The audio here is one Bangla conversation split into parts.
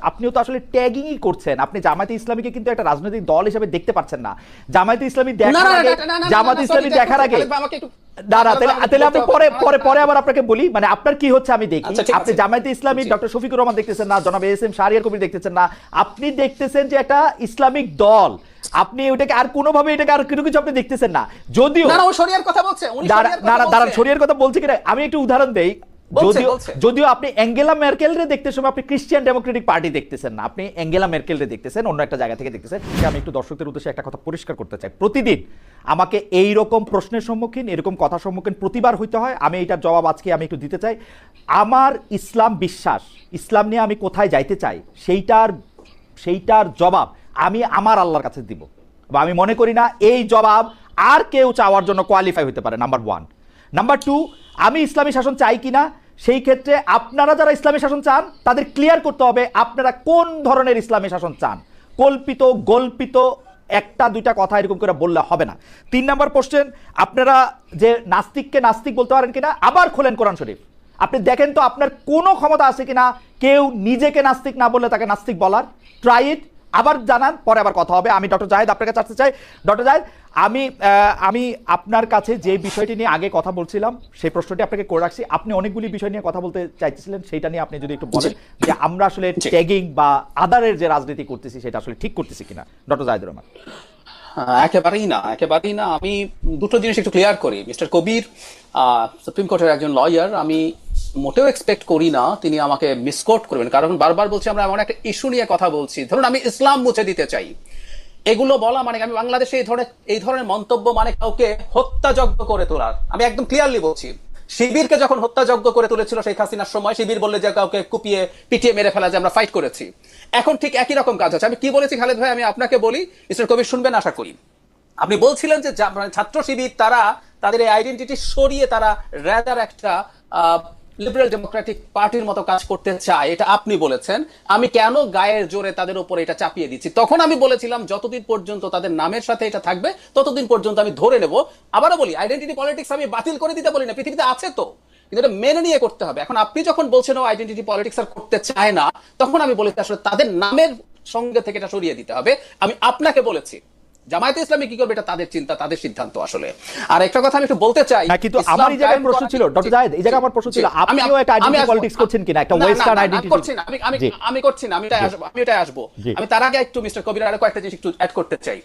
আপনিও তো আসলে ট্যাগিংই করছেন। আপনি জামায়াতে ইসলামীকে কিন্তু একটা রাজনৈতিক দল হিসেবে দেখতে পাচ্ছেন না। জামায়াতে ইসলামী দেখার আগে জামায়াতে ইসলামী দেখার আগে তাহলে আপনি পরে পরে পরে আবার আপনাকে বলি মানে আপনার কি হচ্ছে আমি দেখি। আচ্ছা, আপনি জামায়াতে ইসলামী ডক্টর শফিকুর রহমান দেখতেছেন না জনাব এস এম শাহরিয়ার কবির দেখতেছেন না। আপনি দেখতেছেন যে একটা ইসলামিক দল। আপনি ওটাকে আর কোনোভাবে এটাকে আর কোনো কিছু আপনি দেখতেছেন না। যদিও না না শরিয়ার কথা বলছে উনি দাঁড়া- শরিয়ার কথা বলছে। কিনা? আমি একটু উদাহরণ দেই। যদিও। যদিও আপনি অ্যাঙ্গেলা মেরকেল রে দেখতে সময় আপনি ক্রিশ্চিয়ান ডেমোক্রেটিক পার্টি দেখতেছেন না। আপনি অ্যাঙ্গেলা মেরকেল রে দেখতেছেন অন্য একটা জায়গা থেকে দেখতেছেন। আমি একটু দর্শকদের উদ্দেশ্যে একটা কথা পরিষ্কার করতে চাই। প্রতিদিন আমাকে এই রকম প্রশ্নের সম্মুখীন এরকম কথার সম্মুখীন প্রতিবার হইতে হয়। আমি এটার জবাব আজকে আমি একটু দিতে চাই। আমার ইসলাম বিশ্বাস ইসলাম নিয়ে আমি কোথায় যাইতে চাই সেইটার সেইটার জবাব আমি আমার আল্লাহর কাছে দিব। বা আমি মনে করি না এই জবাব আর কেউ চাওয়ার জন্য কোয়ালিফাই হতে পারে নাম্বার ওয়ান নাম্বার টু আমি ইসলামী শাসন চাই কিনা? সেই ক্ষেত্রে আপনারা যারা ইসলামী শাসন চান, তাদের ক্লিয়ার করতে হবে আপনারা কোন ধরনের ইসলামী শাসন চান। কল্পিত, গল্পিত, একটা, দুইটা কথা এরকম করে বললে হবে না। তিন নাম্বার কোশ্চেন আপনারা যে নাস্তিককে নাস্তিক বলতে পারেন কিনা, আবার খোলেন কোরআন শরীফ। আপনি দেখেন তো আপনার কোনো ক্ষমতা আছে কিনা, কেউ নিজেকে নাস্তিক না বললে তাকে নাস্তিক বলার। ট্রাই ইট আবার জানান, পরে আবার কথা হবে। আমি ডক্টর জাহেদ আপনার কাছে আসতে চাই। ডক্টর জাহেদ আমি আমি আপনার কাছে যে বিষয়টি নিয়ে আগে কথা বলছিলাম সেই প্রশ্নটি আপনাকে করে রাখছি। আপনি অনেকগুলি বিষয় নিয়ে কথা বলতে চাইতেছিলেন সেটা নিয়ে আপনি যদি একটু বলেন যে আমরা আসলে ট্যাগিং বা আদারের যে রাজনীতি করতেছি সেটা আসলে ঠিক করতেছি কিনা? ডক্টর জাহেদুর রহমান। হ্যাঁ, একেবারেই না একেবারেই না। আমি দুটো জিনিস একটু ক্লিয়ার করি। মিস্টার কবির সুপ্রিম কোর্টের একজন লয়ার আমি মোটেও এক্সপেক্ট করি না তিনি আমাকে মিসকোট করবেন। কারণ বারবার বলছি আমরা এমন একটা ইস্যু নিয়ে কথা বলছি। ধরুন আমি ইসলাম মুছে দিতে চাই। এগুলো বলা মানে আমি বাংলাদেশে এই ধরনের এই ধরনের মন্তব্য মানে কাউকে হত্যাযজ্ঞ করে তোলার। আমি একদম ক্লিয়ারলি বলছি। শিবিরকে যখন হত্যাযজ্ঞ করে তুলেছিল শেখ হাসিনার সময়, শিবির বললে যে কাউকে কুপিয়ে, পিটিয়ে মেরে ফেলা যে আমরা ফাইট করেছি। এখন ঠিক একই রকম কাজ হচ্ছে আমি কি বলেছি খালেদ ভাই? আমি আপনাকে বলি, মিস্টার কবির শুনবেন, আশা করি। আপনি বলছিলেন যে মানে ছাত্র শিবির, তারা তাদের এই আইডেন্টিটি সরিয়ে তারা র্যাদার একটা লিবারেল ডেমোক্রেটিক পার্টির মতো কাজ করতে চায়, এটা আপনি বলেছেন। আমি কেন গায়ের জোরে তাদের উপর এটা চাপিয়ে দিচ্ছি? তখন আমি বলেছিলাম, যতদিন পর্যন্ত তাদের নামের সাথে এটা থাকবে, ততদিন পর্যন্ত আমি ধরে নেব। আবারও বলি আইডেন্টিটি পলিটিক্স আমি বাতিল করে দিতে বলি না, পৃথিবীতে আছে তো। কিন্তু এটা মেনে নিয়ে করতে হবে। এখন আপনি যখন বলছেন, ও আইডেন্টিটি পলিটিক্স আর করতে চায় না, তখন আমি বলেছি, আসলে তাদের নামের সঙ্গে থেকে এটা সরিয়ে দিতে হবে। আমি আপনাকে বলেছি জামায়াতে ইসলামী কি করবে এটা তাদের চিন্তা তাদের সিদ্ধান্ত আসলে। আর একটা কথা আমি একটু বলতে চাই না কিন্তু ইসলাম আমার এই জায়গায় প্রশ্ন ছিল ডক্টর জি, জাহেদ এই জায়গায় আমার প্রশ্ন ছিল আপনিও একটা আইডেন্টি। পলিটিক্স করছেন কিনা? একটা ওয়েস্টার্ন আইডেন্টি করছি না, আমি আমি আমি করছি না আমি এটাই আসব আমি এটাই আসব। আমি তার আগে একটু মিস্টার কবির আরও কয়েকটা জিনিস একটু অ্যাড করতে চাই।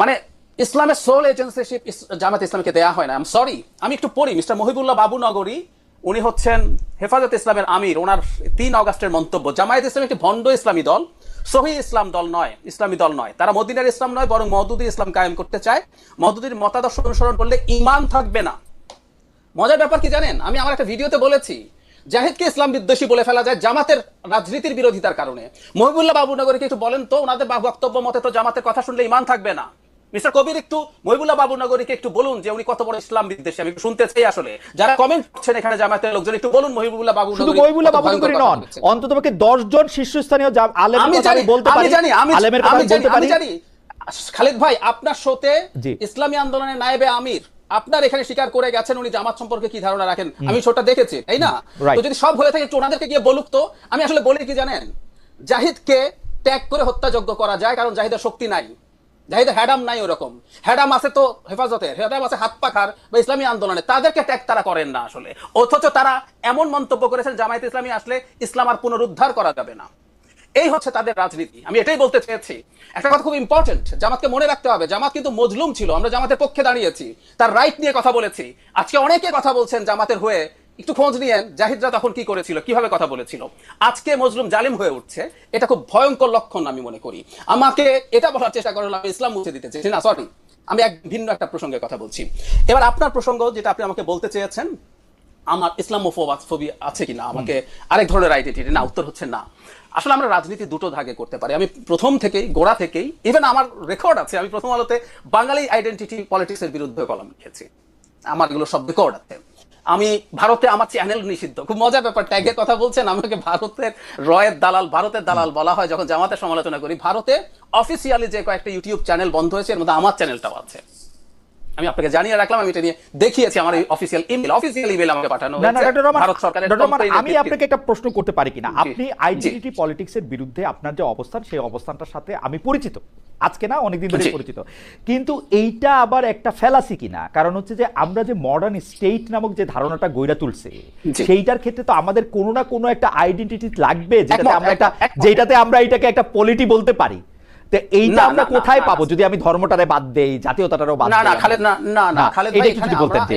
মানে ইসলামের সোল এজেন্সিশিপ জামাত ইসলামকে দেয়া হয় না। আই সরি আমি একটু পড়ি। মিস্টার মহিবুল্লাহ বাবু নগরী উনি হচ্ছেন হেফাজত ইসলামের আমির। ওনার তিন অগাস্টের মন্তব্য। জামায়াত ইসলাম একটি ভণ্ড ইসলামী দল। সহি ইসলাম দল নয়, ইসলামী দল নয়। তারা মদিনার ইসলাম নয়, বরং মহদুদ্দিন ইসলাম কায়েম করতে চায়। মহদুদির মতাদর্শ অনুসরণ করলে ইমান থাকবে না। মজার ব্যাপার কি জানেন? আমি আমার একটা ভিডিওতে বলেছি, জাহিদকে ইসলাম বিদ্বেষী বলে ফেলা যায় জামাতের রাজনীতির বিরোধিতার কারণে। মহিবুল্লাহ বাবুনগরকে একটু বলেন তো, ওনাদের বক্তব্য মতে তো জামাতের কথা শুনলে ইমান থাকবে না। মিস্টার কবির একটু মহিবুল্লাহ বাবুনগরীকে একটু বলুন যে উনি কত বড় ইসলাম বিদ্বেষী আমি শুনতে চাই আসলে। যারা কমেন্ট করছেন এখানে জামাতের লোকজন একটু বলুন মহিবুল্লাহ বাবু শুধু মহিবুল্লাহ বাবু করি নন অন্তত পক্ষে দশ জন শীর্ষস্থানীয় আলেমের আমি জানি বলতে আমি পারি জানি আমি আলেমের কথা জানি বলতে পারি। জানি। খালেদ ভাই আপনার শোতে ইসলামী আন্দোলনের নায়েবে আমির আপনার এখানে স্বীকার করে গেছেন উনি জামাত সম্পর্কে কি ধারণা রাখেন? আমি শোটা দেখেছি তাই না. তো যদি সব হয়ে থাকে ওনাদেরকে গিয়ে বলুক তো। আমি আসলে বলি কি জানেন জাহিদকে ত্যাগ করে হত্যাযোগ্য করা যায় কারণ জাহিদের শক্তি নাই। জাহিদের হ্যাডাম নাই ওরকম। হ্যাডাম আছে তো হেফাজতের, হ্যাডাম আছে হাত পাখার বা ইসলামী আন্দোলনে তাদেরকে ত্যাগ তারা করেন না আসলে। অথচ তারা এমন মন্তব্য করেছেন, জামায়াত ইসলামী আসলে ইসলাম আর পুনরুদ্ধার করা যাবে না। এই হচ্ছে তাদের রাজনীতি। আমি এটাই বলতে চেয়েছি। একটা কথা খুব ইম্পর্টেন্ট জামাতকে মনে রাখতে হবে। জামাত কিন্তু মজলুম ছিল, আমরা জামাতের পক্ষে দাঁড়িয়েছি। তার রাইট নিয়ে কথা বলেছি। আজকে অনেকে কথা বলছেন জামাতের হয়ে একটু খোঁজ নিয়েন, জাহিদরা তখন কি করেছিল, কীভাবে কথা বলেছিল। আজকে মজলুম জালিম হয়ে উঠছে, এটা খুব ভয়ঙ্কর লক্ষণ আমি মনে করি। আমাকে এটা বলার চেষ্টা করলাম আমি ইসলাম মুছে দিতে চেয়েছি। না সরি আমি এক ভিন্ন একটা প্রসঙ্গে কথা বলছি। এবার আপনার প্রসঙ্গ, যেটা আপনি আমাকে বলতে চেয়েছেন, আমার ইসলামোফোবি আছে কিনা, আমাকে আরেক ধরনের আইডেন্টিটি না, উত্তর হচ্ছে না। আসলে আমরা রাজনীতি দুটো ভাগে করতে পারি। আমি প্রথম থেকেই, গোড়া থেকেই ইভেন আমার রেকর্ড আছে, আমি প্রথম আলোতে বাঙালি আইডেন্টিটি পলিটিক্সের বিরুদ্ধে কলম লিখেছি। আমার এগুলো সব রেকর্ড আছে। আমি ভারতে আমার চ্যানেল নিষিদ্ধ। খুব মজার ব্যাপার ট্যাগের কথা বলছেন, আমাকে ভারতের রয়ের দালাল, ভারতের দালাল বলা হয় যখন জামাতের সমালোচনা করি। ভারতে অফিসিয়ালি যে কয়েকটা ইউটিউব চ্যানেল বন্ধ হয়েছে, এর মধ্যে আমার চ্যানেলটাও আছে। আমি আপনাকে জানিয়ে রাখলাম আমি এটা নিয়ে দেখিয়েছি আমার অফিসিয়াল ইমেল অফিসিয়াল ইমেল আমাকে পাঠানো হয়েছে। ডক্টর রহমান ভারত সরকারের ডক্টর রহমান, আমি আপনাকে একটা প্রশ্ন করতে পারি কিনা? আপনি। আইডেন্টিটি পলিটিক্সের বিরুদ্ধে আপনার যে অবস্থান সেই অবস্থানটার সাথে আমি পরিচিত। আজকে না অনেকদিন ধরে পরিচিত। কিন্তু এইটা আবার একটা ফেলাসি কিনা? কারণ হচ্ছে যে আমরা যে মডার্ন স্টেট নামক যে ধারণাটা গইরা তুলছে সেইটার ক্ষেত্রে তো আমাদের কোনো না কোনো একটা আইডেন্টিটি লাগবে যেটাতে আমরা একটা। যেটাতে আমরা এটাকে একটা পলিটি বলতে পারি। তো এইটা আমরা কোথায় পাবো? যদি আমি ধর্মটারে বাদ দেই জাতীয়তাটারও বাদ না না খালেদ না খালেদ ভাই।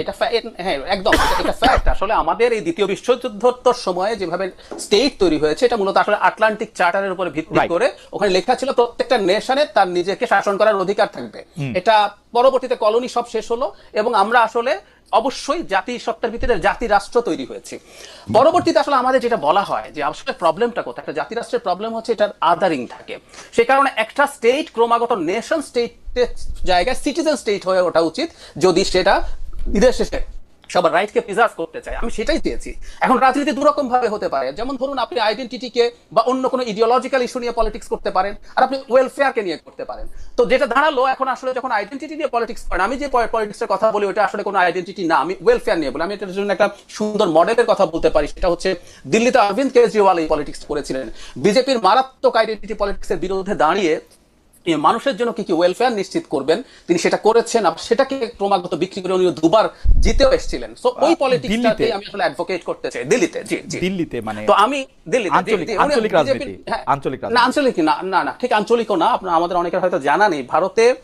এটা হ্যাঁ একদম এটা- এটা ফ্যাক্ট আসলে আমাদের এই দ্বিতীয় বিশ্বযুদ্ধোত্তর সময়ে যেভাবে স্টেট তৈরি হয়েছে এটা মূলত আসলে আটলান্টিক চার্টারের উপরে ভিত্তি করে ওখানে লেখা ছিল প্রত্যেকটা নেশনের তার নিজেকে শাসন করার অধিকার থাকবে। এটা পরবর্তীতে কলোনি সব শেষ হলো এবং আমরা আসলে অবশ্যই জাতি সত্তার ভিতরে জাতি রাষ্ট্র তৈরি হয়েছে। পরবর্তীতে আসলে আমাদের যেটা বলা হয় যে আসলে প্রবলেমটা কোথায়? একটা জাতি রাষ্ট্রের প্রবলেম হচ্ছে এটার আদারিং থাকে। সে কারণে একটা স্টেট ক্রমাগত নেশন স্টেটের জায়গায় সিটিজেন স্টেট হয়ে ওঠা উচিত। যদি সেটা বিদেশে সবার রাইটকে প্রিজার্ভ করতে চায়। আমি সেটাই চেয়েছি। এখন রাজনীতি দুরকম ভাবে হতে পারে। যেমন ধরুন আপনি আইডেন্টিটিকে বা অন্য কোনো ইডিওলজিক্যাল ইস্যু নিয়ে পলিটিক্স করতে পারেন আর আপনি ওয়েলফেয়ারকে নিয়ে করতে পারেন। তো যেটা দাঁড়াল এখন আসলে যখন আইডেন্টিটি নিয়ে পলিটিক্স করেন, আমি যে পলিটিক্সের কথা বলি, ওটা আসলে কোনো আইডেন্টিটি না। আমি ওয়েলফেয়ার নিয়ে বলি। আমি এটার জন্য একটা সুন্দর মডেলের কথা বলতে পারি। সেটা হচ্ছে দিল্লিতে অরবিন্দ কেজরিওয়াল এই পলিটিক্স করেছিলেন। বিজেপির মারাত্মক আইডেন্টিটি পলিটিক্সের বিরুদ্ধে দাঁড়িয়ে মানুষের জন্য কি কি ওয়েলফেয়ার নিশ্চিত করবেন তিনি সেটা করেছেন আর সেটাকে ক্রমাগত বিক্রি করে উনি দুবার জিতেও এসেছিলেন। সো ওই পলিটিক্সটাকে আমি আসলে অ্যাডভোকেট করতে চাই। দিল্লিতে জি জি। দিল্লিতে মানে তো আমি দিল্লিতে আঞ্চলিক- রাজনীতি, হ্যাঁ, আঞ্চলিক না আঞ্চলিক না না না ঠিক আঞ্চলিকও না আপনার আমাদের অনেকের হয়তো জানা নেই। ভারতে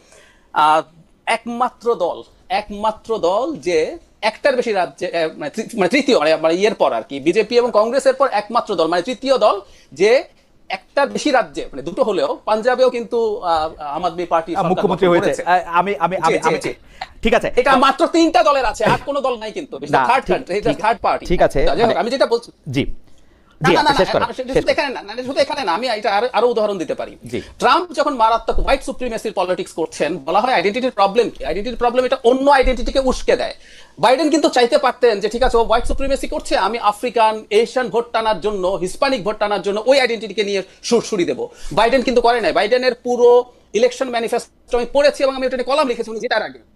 আহ, একমাত্র দল একমাত্র দল যে একটার বেশি রাজ্যে মানে মানে তৃতীয় মানে মানে ইয়ের পর আর কি বিজেপি এবং কংগ্রেসের পর একমাত্র দল মানে তৃতীয় দল যে একটা বেশি রাজ্যে মানে দুটো হলেও পাঞ্জাবেও কিন্তু আম আদমি পার্টি মুখ্যমন্ত্রী হয়েছে। আমি আমি আমি ঠিক আছে। এটা মাত্র তিনটা দলের আছে আর কোনো দল নাই কিন্তু থার্ড থার্ড পার্টি ঠিক আছে, মানে- আমি যেটা বলছি জি। আমি আরো- উদাহরণ দিতে পারি। ট্রাম্প যখন মারাত্মক হোয়াইট সুপ্রিমেসির পলিটিক্স করছেন বলা হয় আইডেন্টিটির প্রবলেম কি? আইডেন্টিটির প্রবলেম এটা অন্য আইডেন্টিটিকে উস্কে দেয়। বাইডেন কিন্তু চাইতে পারতেন যে ঠিক আছে ও হোয়াইট সুপ্রিমেসি করছে আমি আফ্রিকান এশিয়ান ভোট টানার জন্য হিসপানিক ভোট টানার জন্য ওই আইডেন্টিটিকে নিয়ে সুরসুরি দেবো। বাইডেন কিন্তু করে নাই। বাইডেনের পুরো ইলেকশন ম্যানিফেস্টো আমি পড়েছি এবং আমি নিয়ে কলাম লিখেছি উনি জেতার আগে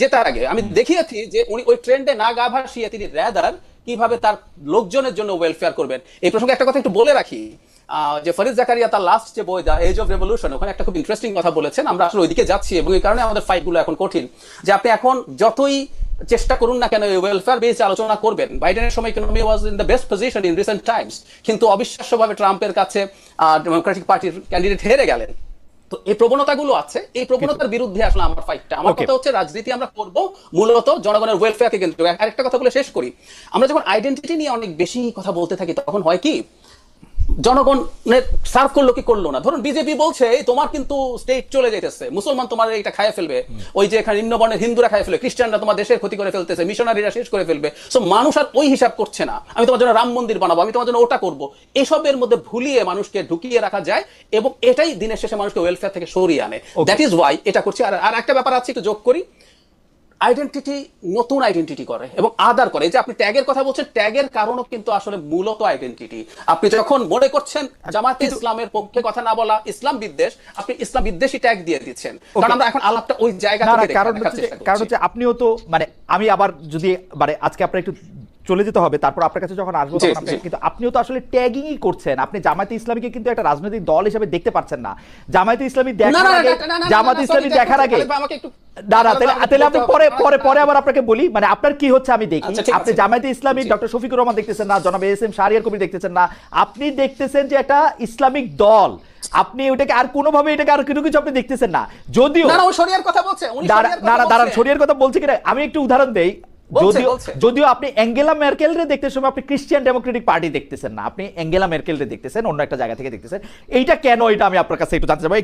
জেতার আগে, আমি দেখিয়েছি যে উনি ওই ট্রেন্ডে না গা ভাসিয়ে তিনি র্যাদার কীভাবে তার লোকজনের জন্য ওয়েলফেয়ার করবেন। এই প্রসঙ্গে একটা কথা একটু বলে রাখি। যে ফরিদ জাকারিয়া তার লাস্ট যে বই দা এজ অফ রেভলিউশন ওখানে একটা খুব ইন্টারেস্টিং কথা বলেছেন। আমরা আসলে ওইদিকে যাচ্ছি এবং এই কারণে আমাদের ফাইটগুলো এখন কঠিন। যে আপনি এখন যতই চেষ্টা করুন না কেন ওয়েলফেয়ার বেস আলোচনা করবেন বাইডেনের সময় economy was in the best position in recent times কিন্তু অবিশ্বাস্যভাবে ট্রাম্পের কাছে ডেমোক্রেটিক পার্টির ক্যান্ডিডেট হেরে গেলেন। তো এই প্রবণতাগুলো আছে এই প্রবণতার বিরুদ্ধে আসলে আমার ফাইটটা আমার কথা হচ্ছে রাজনীতি আমরা করব মূলত জনগণের ওয়েলফেয়ারকে কেন্দ্র আরেকটা কথা বলে শেষ করি। আমরা যখন আইডেন্টিটি নিয়ে অনেক বেশি কথা বলতে থাকি তখন হয় কি? জনগণের সার্ভ করল কি করল না। ধরুন বিজেপি বলছে তোমার কিন্তু স্টেট চলে যেতেছে মুসলমান তোমার এটা খায় ফেলবে। ওই যে এখানে নিম্নবর্ণের হিন্দুরা খায় ফেলবে খ্রিস্টানরা তোমার দেশের ক্ষতি করে ফেলতেছে মিশনারিরা শেষ করে ফেলবে। সো মানুষ আর ওই হিসাব করছে না। আমি তোমার জন্য রাম মন্দির বানাবো আমি তোমার জন্য ওটা করব। এসবের মধ্যে ভুলিয়ে মানুষকে ঢুকিয়ে রাখা যায় এবং এটাই দিনের শেষে মানুষকে ওয়েলফেয়ার থেকে সরিয়ে আনে। দ্যাট ইজ ওয়াই এটা করছি। আর আর একটা ব্যাপার আছে একটু যোগ করি। আইডেন্টিটি নতুন আইডেন্টিটি করে এবং আদার করে। যে আপনি ট্যাগের কথা বলছেন ট্যাগের কারণও কিন্তু আসলে মূলত আইডেন্টিটি আপনি যখন মনে করছেন জামাতে ইসলামের পক্ষে কথা না বলা ইসলাম বিদ্বেষ আপনি ইসলাম বিদ্বেষী ট্যাগ দিয়ে দিচ্ছেন। কারণ আমরা এখন আলাপটা ওই জায়গা থেকে কারণ হচ্ছে কারণ হচ্ছে আপনিও তো মানে আমি আবার যদি মানে আজকে আপনার একটু চলে যেতে হবে তারপর আপনার কাছে যখন আসব। কিন্তু আপনিও তো আসলে ট্যাগিংই করছেন। আপনি জামায়াতে ইসলামীকে কিন্তু একটা রাজনৈতিক দল হিসেবে দেখতে পারছেন না। জামায়াতে ইসলামী দেখার আগে জামায়াতে ইসলামী দেখার আগে আমাকে একটু- না না তাহলে আপনি পরে পরে পরে আবার আপনাকে বলি মানে আপনার কি হচ্ছে আমি দেখি। আচ্ছা, আপনি। জামায়াতে ইসলামী ডক্টর শফিকুর রহমান দেখতেছেন না জনাব এস এম শাহরিয়ার কবির দেখতেছেন না। আপনি দেখতেছেন যে একটা ইসলামিক দল। আপনি ওটাকে আর কোনোভাবে এটাকে আর কোনো কিছু আপনি দেখতেছেন না। যদিও না না ও শরিয়ার কথা বলছে না না দাঁড়ান শরিয়ার কথা বলছি কিনা? আমি একটু উদাহরণ দেই। যদিও যদিও আপনি অ্যাঙ্গেলা মেরকেল রে দেখতে সময় আপনি ক্রিশ্চিয়ান ডেমোক্রেটিক পার্টি দেখতেছেন না। আপনি অ্যাঙ্গেলা মেরকেল রে দেখতেছেন অন্য একটা জায়গা থেকে দেখতেছেন। এইটা কেন এটা আমি আপনার কাছে একটু জানতে চাই।